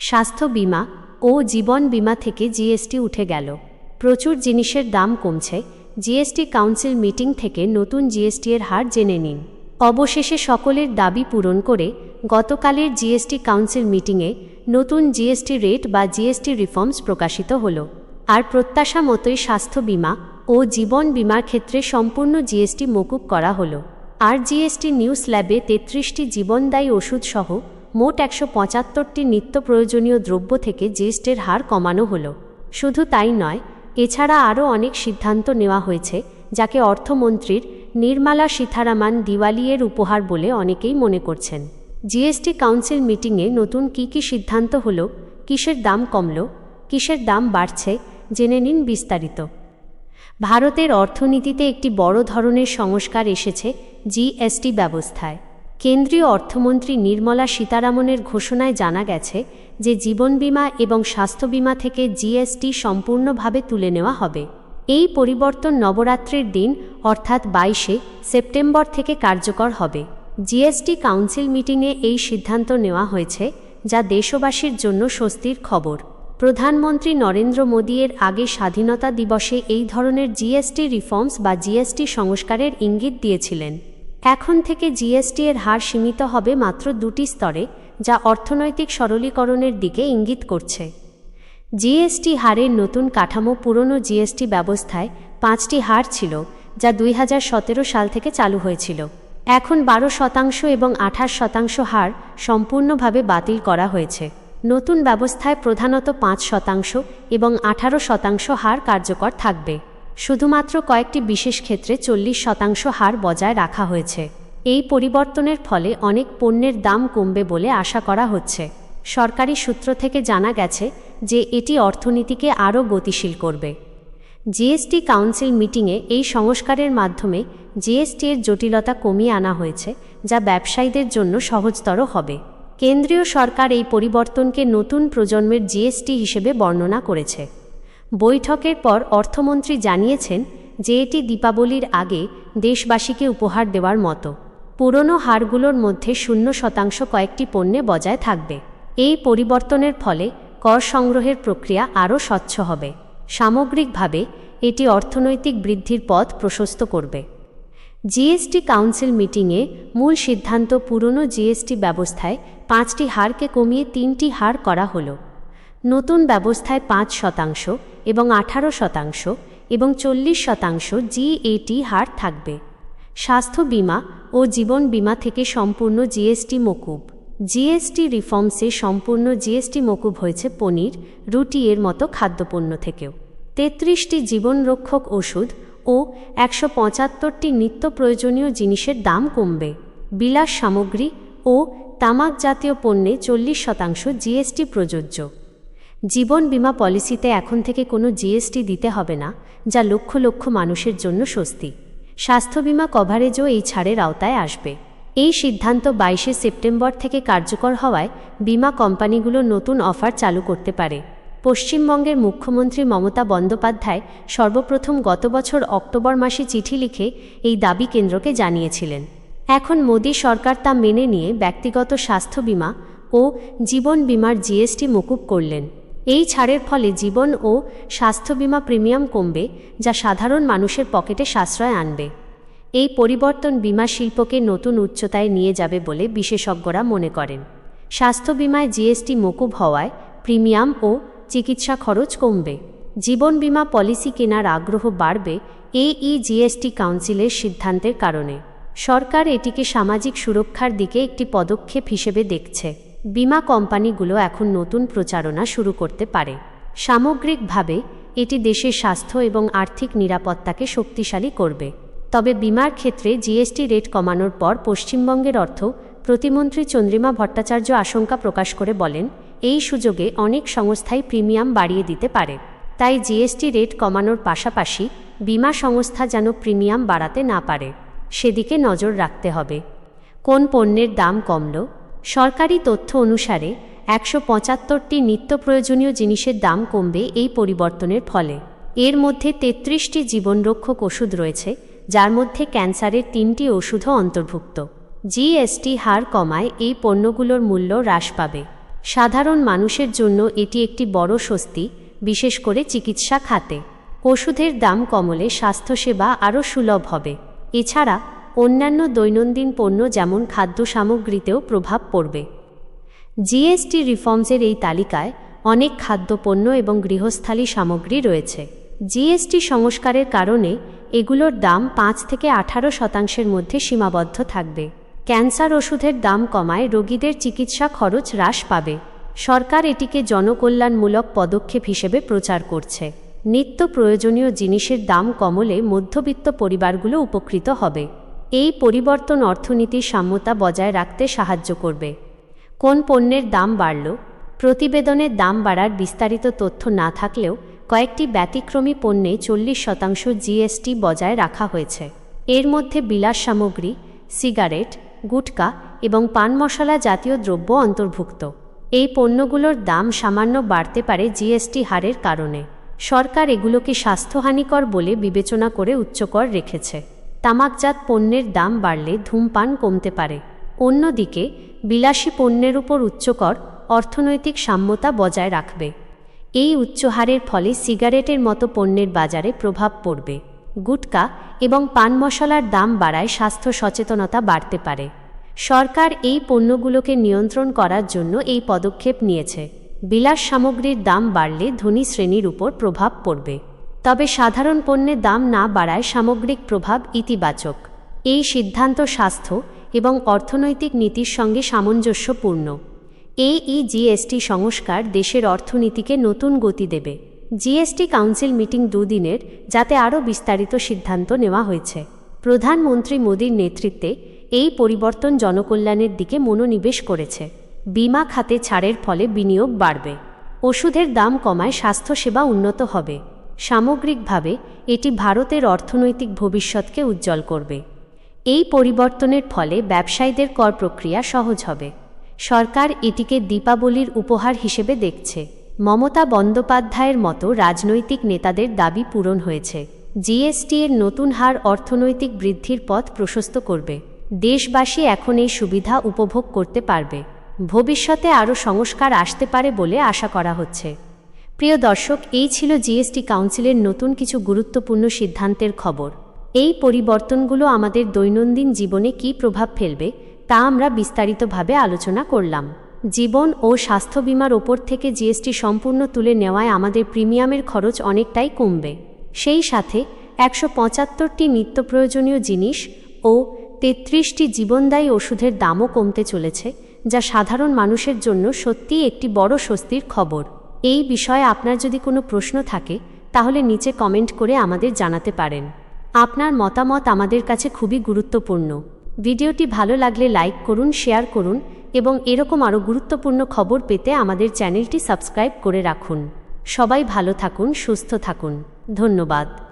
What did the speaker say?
স্বাস্থ্য বীমা ও জীবন বীমা থেকে জিএসটি উঠে গেল। প্রচুর জিনিসের দাম কমছে। জিএসটি কাউন্সিল মিটিং থেকে নতুন জিএসটি এর হার জেনে নিন। অবশেষে সকলের দাবি পূরণ করে গতকালের জিএসটি কাউন্সিল মিটিংয়ে নতুন জিএসটি রেট বা জিএসটি রিফর্মস প্রকাশিত হল। আর প্রত্যাশা মতোই স্বাস্থ্য বীমা ও জীবন বীমার ক্ষেত্রে সম্পূর্ণ জিএসটি মকুব করা হলো। আর জিএসটি নিউজ ল্যাবে তেত্রিশটি জীবনদায়ী ওষুধসহ মোট একশো পঁচাত্তরটি নিত্য প্রয়োজনীয় দ্রব্য থেকে জিএসটির হার কমানো হলো। শুধু তাই নয়, এছাড়া আরও অনেক সিদ্ধান্ত নেওয়া হয়েছে, যাকে অর্থমন্ত্রীর নির্মালা সীতারামান দিওয়ালিয়ের উপহার বলে অনেকেই মনে করছেন। জিএসটি কাউন্সিল মিটিংয়ে নতুন কি কি সিদ্ধান্ত হলো, কিসের দাম কমল, কিসের দাম বাড়ছে, জেনে নিন বিস্তারিত। ভারতের অর্থনীতিতে একটি বড় ধরনের সংস্কার এসেছে জিএসটি ব্যবস্থায়। কেন্দ্রীয় অর্থমন্ত্রী নির্মলা সীতারামনের ঘোষণায় জানা গেছে যে জীবন বীমা এবং স্বাস্থ্য বীমা থেকে জিএসটি সম্পূর্ণভাবে তুলে নেওয়া হবে। এই পরিবর্তন নবরাত্রির দিন, অর্থাৎ বাইশে সেপ্টেম্বর থেকে কার্যকর হবে। জিএসটি কাউন্সিল মিটিংয়ে এই সিদ্ধান্ত নেওয়া হয়েছে, যা দেশবাসীর জন্য স্বস্তির খবর। প্রধানমন্ত্রী নরেন্দ্র মোদী এর আগে স্বাধীনতা দিবসে এই ধরনের জিএসটি রিফর্মস বা জিএসটি সংস্কারের ইঙ্গিত দিয়েছিলেন। এখন থেকে জিএসটি এর হার সীমিত হবে মাত্র দুটি স্তরে, যা অর্থনৈতিক সরলীকরণের দিকে ইঙ্গিত করছে। জিএসটি হারের নতুন কাঠামো পুরনো জিএসটি ব্যবস্থায় পাঁচটি হার ছিল, যা দুই হাজার সতেরো সাল থেকে চালু হয়েছিল। এখন বারো শতাংশ এবং আঠাশ শতাংশ হার সম্পূর্ণভাবে বাতিল করা হয়েছে। নতুন ব্যবস্থায় প্রধানত পাঁচ শতাংশ এবং আঠারো শতাংশ হার কার্যকর থাকবে। শুধুমাত্র কয়েকটি বিশেষ ক্ষেত্রে চল্লিশ শতাংশ হার বজায় রাখা হয়েছে। এই পরিবর্তনের ফলে অনেক পণ্যের দাম কমবে বলে আশা করা হচ্ছে। সরকারি সূত্র থেকে জানা গেছে যে এটি অর্থনীতিকে আরও গতিশীল করবে। জিএসটি কাউন্সিল মিটিংয়ে এই সংস্কারের মাধ্যমে জিএসটি এর জটিলতা কমিয়ে আনা হয়েছে, যা ব্যবসায়ীদের জন্য সহজতর হবে। কেন্দ্রীয় সরকার এই পরিবর্তনকে নতুন প্রজন্মের জিএসটি হিসেবে বর্ণনা করেছে। বৈঠকের পর অর্থমন্ত্রী জানিয়েছেন যে এটি দীপাবলির আগে দেশবাসীকে উপহার দেওয়ার মতো। পুরনো হারগুলোর মধ্যে শূন্য শতাংশ কয়েকটি পণ্যে বজায় থাকবে। এই পরিবর্তনের ফলে কর সংগ্রহের প্রক্রিয়া আরও স্বচ্ছ হবে। সামগ্রিকভাবে, এটি অর্থনৈতিক বৃদ্ধির পথ প্রশস্ত করবে। জিএসটি কাউন্সিল মিটিংয়ে মূল সিদ্ধান্ত পুরনো জিএসটি ব্যবস্থায় পাঁচটি হারকে কমিয়ে তিনটি হার করা হলো। নতুন ব্যবস্থায় পাঁচ শতাংশ এবং আঠারো শতাংশ এবং চল্লিশ শতাংশ জিএটি হার থাকবে। স্বাস্থ্য বীমা ও জীবন বীমা থেকে সম্পূর্ণ জিএসটি মকুব। জিএসটি রিফর্মসে সম্পূর্ণ জিএসটি মকুব হয়েছে পনির, রুটি এর মতো খাদ্যপণ্য থেকেও। তেত্রিশটি জীবনরক্ষক ওষুধ ও একশো পঁচাত্তরটি নিত্য প্রয়োজনীয় জিনিসের দাম কমবে। বিলাস সামগ্রী ও তামাক জাতীয় পণ্যে চল্লিশ শতাংশ জিএসটি প্রযোজ্য। জীবন বীমা পলিসিতে এখন থেকে কোনো জিএসটি দিতে হবে না, যা লক্ষ লক্ষ মানুষের জন্য স্বস্তি। স্বাস্থ্য বীমা কভারেজও এই ছাড়ের আওতায় আসবে। এই সিদ্ধান্ত বাইশে সেপ্টেম্বর থেকে কার্যকর হওয়ায় বিমা কোম্পানিগুলো নতুন অফার চালু করতে পারে। পশ্চিমবঙ্গের মুখ্যমন্ত্রী মমতা বন্দ্যোপাধ্যায় সর্বপ্রথম গত বছর অক্টোবর মাসে চিঠি লিখে এই দাবি কেন্দ্রকে জানিয়েছিলেন। এখন মোদী সরকার তা মেনে নিয়ে ব্যক্তিগত স্বাস্থ্য বীমা ও জীবন বীমার জিএসটি মকুব করলেন। এই ছাড়ের ফলে জীবন ও স্বাস্থ্য বীমা প্রিমিয়াম কমবে, যা সাধারণ মানুষের পকেটে সাশ্রয় আনবে। এই পরিবর্তন বীমা শিল্পকে নতুন উচ্চতায় নিয়ে যাবে বলে বিশেষজ্ঞরা মনে করেন। স্বাস্থ্য বীমায় জিএসটি মকুব হওয়ায় প্রিমিয়াম ও চিকিৎসা খরচ কমবে। জীবন বীমা পলিসি কেনার আগ্রহ বাড়বে এই জিএসটি কাউন্সিলের সিদ্ধান্তের কারণে। সরকার এটিকে সামাজিক সুরক্ষার দিকে একটি পদক্ষেপ হিসেবে দেখছে। বিমা কোম্পানিগুলো এখন নতুন প্রচারণা শুরু করতে পারে। সামগ্রিকভাবে, এটি দেশের স্বাস্থ্য এবং আর্থিক নিরাপত্তাকে শক্তিশালী করবে। তবে বিমার ক্ষেত্রে জিএসটি রেট কমানোর পর পশ্চিমবঙ্গের অর্থ, প্রতিমন্ত্রী চন্দ্রিমা ভট্টাচার্য আশঙ্কা প্রকাশ করে বলেন, এই সুযোগে অনেক সংস্থাই প্রিমিয়াম বাড়িয়ে দিতে পারে। তাই জিএসটি রেট কমানোর পাশাপাশি বিমা সংস্থা যেন প্রিমিয়াম বাড়াতে না পারে, সেদিকে নজর রাখতে হবে। কোন পণ্যের দাম কমল সরকারি তথ্য অনুসারে, একশো পঁচাত্তরটি নিত্য প্রয়োজনীয় জিনিসের দাম কমবে এই পরিবর্তনের ফলে। এর মধ্যে তেত্রিশটি জীবনরক্ষক ওষুধ রয়েছে, যার মধ্যে ক্যান্সারের তিনটি ওষুধও অন্তর্ভুক্ত। জিএসটি হার কমায়, এই পণ্যগুলোর মূল্য হ্রাস পাবে। সাধারণ মানুষের জন্য এটি একটি বড় স্বস্তি, বিশেষ করে চিকিৎসা খাতে। ওষুধের দাম কমলে স্বাস্থ্যসেবা আরও সুলভ হবে। এছাড়া অন্যান্য দৈনন্দিন পণ্য যেমন খাদ্য সামগ্রীতেও প্রভাব পড়বে। জিএসটি রিফর্মসের এই তালিকায় অনেক খাদ্যপণ্য এবং গৃহস্থালী সামগ্রী রয়েছে। জিএসটি সংস্কারের কারণে এগুলোর দাম পাঁচ থেকে আঠারো শতাংশের মধ্যে সীমাবদ্ধ থাকবে। ক্যান্সার ওষুধের দাম কমায় রোগীদের চিকিৎসা খরচ হ্রাস পাবে। সরকার এটিকে জনকল্যাণমূলক পদক্ষেপ হিসেবে প্রচার করছে। নিত্য প্রয়োজনীয় জিনিসের দাম কমলে মধ্যবিত্ত পরিবারগুলো উপকৃত হবে। এই পরিবর্তন অর্থনীতির সাম্যতা বজায় রাখতে সাহায্য করবে। কোন পণ্যের দাম বাড়ল প্রতিবেদনের দাম বাড়ার বিস্তারিত তথ্য না থাকলেও কয়েকটি ব্যতিক্রমী পণ্যে চল্লিশ শতাংশ জিএসটি বজায় রাখা হয়েছে। এর মধ্যে বিলাস সামগ্রী, সিগারেট, গুটকা এবং পান মশলা জাতীয় দ্রব্য অন্তর্ভুক্ত। এই পণ্যগুলোর দাম সামান্য বাড়তে পারে জিএসটি হারের কারণে। সরকার এগুলোকে স্বাস্থ্যহানিকর বলে বিবেচনা করে উচ্চকর রেখেছে। তামাকজাত পণ্যের দাম বাড়লে ধূমপান কমতে পারে। অন্যদিকে, বিলাসী পণ্যের উপর উচ্চকর অর্থনৈতিক সাম্যতা বজায় রাখবে। এই উচ্চহারের ফলে সিগারেটের মতো পণ্যের বাজারে প্রভাব পড়বে। গুটকা এবং পান মশলার দাম বাড়ায় স্বাস্থ্য সচেতনতা বাড়তে পারে। সরকার এই পণ্যগুলোকে নিয়ন্ত্রণ করার জন্য এই পদক্ষেপ নিয়েছে। বিলাস সামগ্রীর দাম বাড়লে ধনী শ্রেণির উপর প্রভাব পড়বে। তবে সাধারণ পণ্যের দাম না বাড়ায় সামগ্রিক প্রভাব ইতিবাচক। এই সিদ্ধান্ত স্বাস্থ্য এবং অর্থনৈতিক নীতির সঙ্গে সামঞ্জস্যপূর্ণ। এই ইজিএসটি সংস্কার দেশের অর্থনীতিকে নতুন গতি দেবে। জিএসটি কাউন্সিল মিটিং দুদিনের, যাতে আরও বিস্তারিত সিদ্ধান্ত নেওয়া হয়েছে। প্রধানমন্ত্রী মোদীর নেতৃত্বে এই পরিবর্তন জনকল্যাণের দিকে মনোনিবেশ করেছে। বিমা খাতে ছাড়ের ফলে বিনিয়োগ বাড়বে। ওষুধের দাম কমায় স্বাস্থ্যসেবা উন্নত হবে। সামগ্রিকভাবে এটি ভারতের অর্থনৈতিক ভবিষ্যৎকে উজ্জ্বল করবে। এই পরিবর্তনের ফলে ব্যবসায়ীদের কর প্রক্রিয়া সহজ হবে। সরকার এটিকে দীপাবলির উপহার হিসেবে দেখছে। মমতা বন্দ্যোপাধ্যায়ের মতো রাজনৈতিক নেতাদের দাবি পূরণ হয়েছে। জিএসটি এর নতুন হার অর্থনৈতিক বৃদ্ধির পথ প্রশস্ত করবে। দেশবাসী এখন এই সুবিধা উপভোগ করতে পারবে। ভবিষ্যতে আরও সংস্কার আসতে পারে বলে আশা করা হচ্ছে। প্রিয় দর্শক, এই ছিল জিএসটি কাউন্সিলের নতুন কিছু গুরুত্বপূর্ণ সিদ্ধান্তের খবর। এই পরিবর্তনগুলো আমাদের দৈনন্দিন জীবনে কী প্রভাব ফেলবে, তা আমরা বিস্তারিতভাবে আলোচনা করলাম। জীবন ও স্বাস্থ্য বিমার ওপর থেকে জিএসটি সম্পূর্ণ তুলে নেওয়ায় আমাদের প্রিমিয়ামের খরচ অনেকটাই কমবে। সেই সাথে একশো পঁচাত্তরটি নিত্য প্রয়োজনীয় জিনিস ও তেত্রিশটি জীবনদায়ী ওষুধের দামও কমতে চলেছে, যা সাধারণ মানুষের জন্য সত্যিই একটি বড় স্বস্তির খবর। এই বিষয়ে আপনার যদি কোনো প্রশ্ন থাকে, তাহলে নিচে কমেন্ট করে আমাদের জানাতে পারেন। আপনার মতামত আমাদের কাছে খুবই গুরুত্বপূর্ণ। ভিডিওটি ভালো লাগলে লাইক করুন, শেয়ার করুন এবং এরকম আরও গুরুত্বপূর্ণ খবর পেতে আমাদের চ্যানেলটি সাবস্ক্রাইব করে রাখুন। সবাই ভালো থাকুন, সুস্থ থাকুন। ধন্যবাদ।